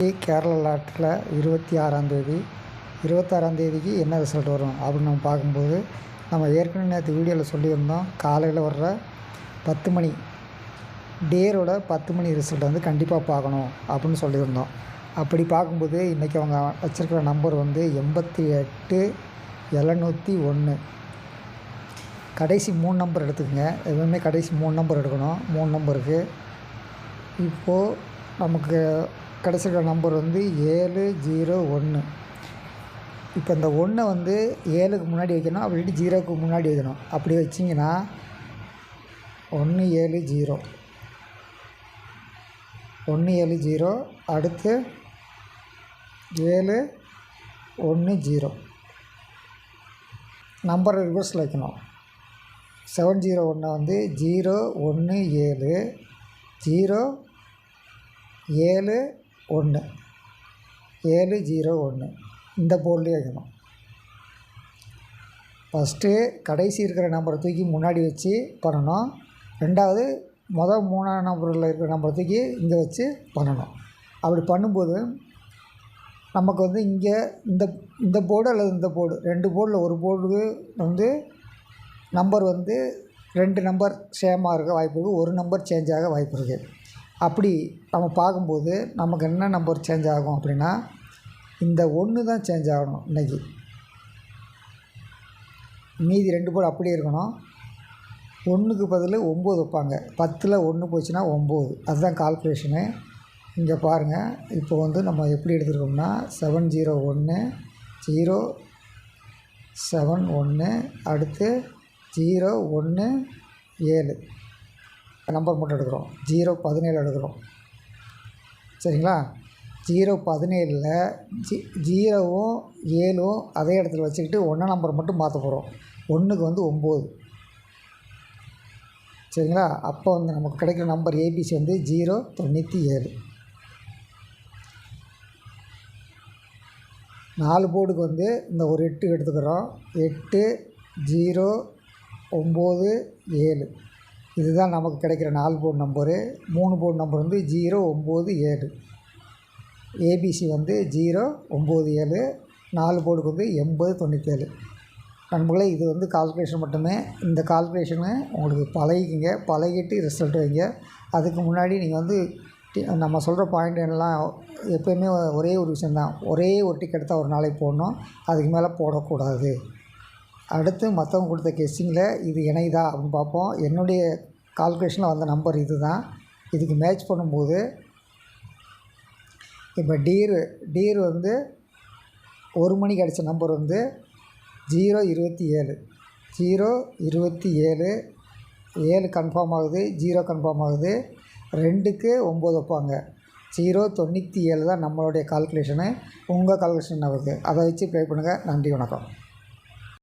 கேரளா லாட்டில் இருபத்தி ஆறாந்தேதி இருபத்தாறாந்தேதிக்கு என்ன ரிசல்ட் வரும் அப்படின்னு நம்ம பார்க்கும்போது நம்ம ஏற்கனவே நேற்று வீடியோவில் சொல்லியிருந்தோம் காலையில் வர்ற பத்து மணி டேரோட பத்து மணி ரிசல்ட் வந்து கண்டிப்பாக பார்க்கணும் அப்படின்னு சொல்லியிருந்தோம். அப்படி பார்க்கும்போது இன்றைக்கி அவங்க வச்சுருக்கிற நம்பர் வந்து எண்பத்தி எட்டு எழுநூற்றி ஒன்று கடைசி மூணு நம்பர் எடுத்துக்கங்க. எப்பவுமே கடைசி மூணு நம்பர் எடுக்கணும். மூணு நம்பருக்கு இப்போது நமக்கு கிடச்சிருக்க நம்பர் வந்து ஏழு ஜீரோ ஒன்று. இப்போ இந்த ஒன்றை வந்து ஏழுக்கு முன்னாடி வைக்கணும் அப்படி ஜீரோக்கு முன்னாடி வைக்கணும். அப்படி வச்சிங்கன்னா ஒன்று ஏழு ஜீரோ. ஒன்று ஏழு ஜீரோ அடுத்து ஏழு ஒன்று ஜீரோ. நம்பர் ரிவர்ஸில் வைக்கணும். செவன் ஜீரோ ஒன்றை வந்து ஜீரோ ஒன்று ஏழு ஜீரோ ஏழு ஒன்று. ஏழு ஜீரோ ஒன்று. இந்த போர்ட்லேயே வைக்கணும் ஃபஸ்ட்டு கடைசி இருக்கிற நம்பரை தூக்கி முன்னாடி வச்சு பண்ணணும். ரெண்டாவது மொதல் மூணாம் நம்பரில் இருக்கிற நம்பரை தூக்கி இங்கே வச்சு பண்ணணும். அப்படி பண்ணும்போது நமக்கு வந்து இங்கே இந்த இந்த போர்டு அல்லது இந்த போர்டு ரெண்டு போர்டில் ஒரு போர்டு வந்து நம்பர் வந்து ரெண்டு நம்பர் சேமாக இருக்க வாய்ப்பு இருக்குது ஒரு நம்பர் சேஞ்ச் ஆக வாய்ப்பு இருக்குது அப்படி நம்ம பார்க்கும்போது நமக்கு என்ன நம்பர் சேஞ்ச் ஆகும் அப்படின்னா இந்த ஒன்று தான் சேஞ்ச் ஆகணும் இன்றைக்கி மீதி ரெண்டு போல் அப்படியே இருக்கணும். ஒன்றுக்கு பதில் ஒம்பது வைப்பாங்க. பத்தில் ஒன்று போச்சுன்னா ஒம்பது. அதுதான் கால்குலேஷனு இங்கே பாருங்கள் இப்போ வந்து நம்ம எப்படி எடுத்துருக்கோம்னா செவன் ஜீரோ ஒன்று ஜீரோ செவன் ஒன்று அடுத்து ஜீரோ ஒன்று ஏழு. நம்பர் மட்டும் எடுக்கிறோம். ஜீரோ பதினேழு எடுக்கிறோம். சரிங்களா? ஜீரோ பதினேழில் ஜி ஜீரோவும் ஏழும் அதே இடத்துல வச்சுக்கிட்டு ஒன்றாம் நம்பர் மட்டும் மாற்ற போகிறோம் ஒன்றுக்கு வந்து ஒம்பது. சரிங்களா? அப்போ வந்து நமக்கு கிடைக்கிற நம்பர் ஏபிசி வந்து ஜீரோ தொண்ணூற்றி ஏழு நாலு போர்டுக்கு வந்து இந்த ஒரு எட்டு எடுத்துக்கிறோம். எட்டு ஜீரோ ஒம்பது ஏழு. இதுதான் நமக்கு கிடைக்கிற நாலு போர்டு நம்பரு. மூணு போர்டு நம்பர் வந்து ஜீரோ ஒம்பது ஏழு. ஏபிசி வந்து ஜீரோ ஒம்பது ஏழு. நாலு போர்டுக்கு வந்து எண்பது தொண்ணூற்றேழு நண்பர்களே இது வந்து கால்குலேஷன் மட்டுமே. இந்த கால்குலேஷனு உங்களுக்கு பழகிக்கிங்க. பழகிட்டு ரிசல்ட் வைங்க. அதுக்கு முன்னாடி நீங்கள் வந்து டி- நம்ம சொல்கிற பாயிண்ட் எல்லாம் எப்போயுமே ஒரே ஒரு விஷயந்தான் ஒரே ஒரு டிக்கெட் தான் ஒரு நாளைக்கு போடணும். அதுக்கு மேலே போடக்கூடாது. அடுத்து மற்றவங்க கொடுத்த கெஸ்டிங்கில் இது இணையுதா அப்படின்னு பார்ப்போம். என்னுடைய கால்குலேஷனில் வந்த நம்பர் இது தான் இதுக்கு மேட்ச் பண்ணும்போது இப்போ டீரு டீர் வந்து ஒரு மணிக்கு அடித்த நம்பர் வந்து ஜீரோ இருபத்தி ஏழு. ஜீரோ இருபத்தி ஏழு ஏழு கன்ஃபார்ம் ஆகுது ஜீரோ கன்ஃபார்ம் ஆகுது. ரெண்டுக்கு ஒம்பது வைப்பாங்க. ஜீரோ தொண்ணூற்றி ஏழு தான் நம்மளுடைய கால்குலேஷனு உங்கள் கால்குலேஷன் ஆகுது அதை வச்சு ப்ளே பண்ணுங்கள் நன்றி வணக்கம்.